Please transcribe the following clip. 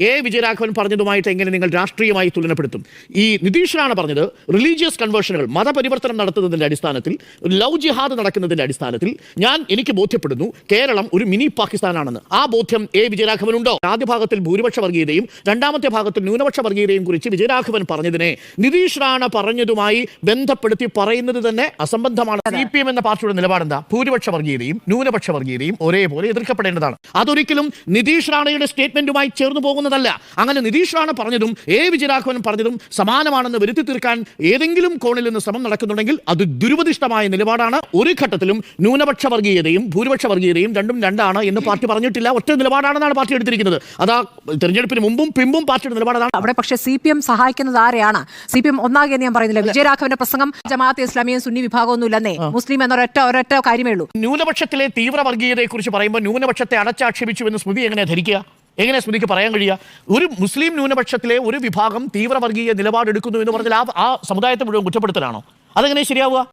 A. Vijayaraghavan പറഞ്ഞതുമായിട്ട് എങ്ങനെ നിങ്ങൾ രാഷ്ട്രീയമായി തുലനപ്പെടുത്തും? ഈ നിതീഷനാണ് പറഞ്ഞത് റിലീജിയസ് കൺവേർഷനുകൾ മതപരിവർത്തനം നടത്തുന്നതിന്റെ അടിസ്ഥാനത്തിൽ ലവ് ജിഹാദ് നടക്കുന്നതിന്റെ അടിസ്ഥാനത്തിൽ ഞാൻ എനിക്ക് ബോധ്യപ്പെടുന്നു കേരളം ഒരു മിനി പാകിസ്ഥാനാണെന്ന്. ആ ബോധ്യം എ. വിജയരാഘവനുണ്ടോ? ആദ്യ ഭാഗത്തിൽ ഭൂരിപക്ഷ വർഗീയതയും രണ്ടാമത്തെ ഭാഗത്തിൽ ന്യൂനപക്ഷ വർഗീയതയും കുറിച്ച് വിജയരാഘവൻ പറഞ്ഞതിനെ നിതീഷ് റാണ പറഞ്ഞതുമായി ബന്ധപ്പെടുത്തി പറയുന്നത് തന്നെ അസംബന്ധമാണ്. സി പി എം എന്ന പാർട്ടിയുടെ നിലപാടെന്താ? ഭൂരിപക്ഷ വർഗീയതയും ന്യൂനപക്ഷ വർഗീയതയും ഒരേപോലെ എതിർക്കപ്പെടേണ്ടതാണ്. അതൊരിക്കലും നിതീഷ് റാണയുടെ സ്റ്റേറ്റ്മെന്റുമായി ചേർന്ന് പോകുന്നതല്ല. അങ്ങനെ നിതീഷാണ് പറഞ്ഞതും എ വിജയരാഘവൻ പറഞ്ഞതും സമാനമാണെന്ന് വരുത്തി തീർക്കാൻ ഏതെങ്കിലും കോണിൽ നിന്ന് ശ്രമം നടക്കുന്നുണ്ടെങ്കിൽ അത് ദുരുപദിഷ്ടമായ നിലപാടാണ്. ഒരു ഘട്ടത്തിലും ന്യൂനപക്ഷ വർഗീയതയും ഭൂരിപക്ഷ വർഗീയതയും രണ്ടും രണ്ടാണ് എന്ന് പാർട്ടി പറഞ്ഞിട്ടില്ല. ഒറ്റ നിലപാടാണെന്നാണ് പാർട്ടി എടുത്തിരിക്കുന്നത്. അതാ തെരഞ്ഞെടുപ്പിന് മുമ്പും പിമ്പും പാർട്ടിയുടെ നിലപാടാണ്. അവിടെ പക്ഷേ സി പി എം സഹായിക്കുന്നത് ആരെയാണ്? സി പി എം ഒന്നാകെ ഞാൻ പറയുന്നില്ല. വിജയരാഘവന്റെ പ്രസംഗം ജമാഅത്ത് ഇസ്ലാമിയും സുന്നി വിഭാഗമൊന്നുമില്ലെന്നേ മുസ്ലിം എന്നൊരൊറ്റ ഒരൊറ്റ കാര്യമേ ഉള്ളൂ. ന്യൂനപക്ഷത്തിലെ തീവ്ര വർഗീയതയെ കുറിച്ച് പറയുമ്പോൾ ന്യൂനപക്ഷത്തെ അടച്ചാക്ഷേപിച്ചു എന്ന് സ്മൃതി എങ്ങനെയാണ് ധരിക്കുക? എങ്ങനെ സ്മൃതിക്ക് പറയാൻ കഴിയുക? ഒരു മുസ്ലിം ന്യൂനപക്ഷത്തിലെ ഒരു വിഭാഗം തീവ്രവർഗീയ നിലപാടെടുക്കുന്നു എന്ന് പറഞ്ഞാൽ ആ ആ സമുദായത്തെ മുഴുവൻ കുറ്റപ്പെടുത്തലാണോ? അതെങ്ങനെ ശരിയാവുക?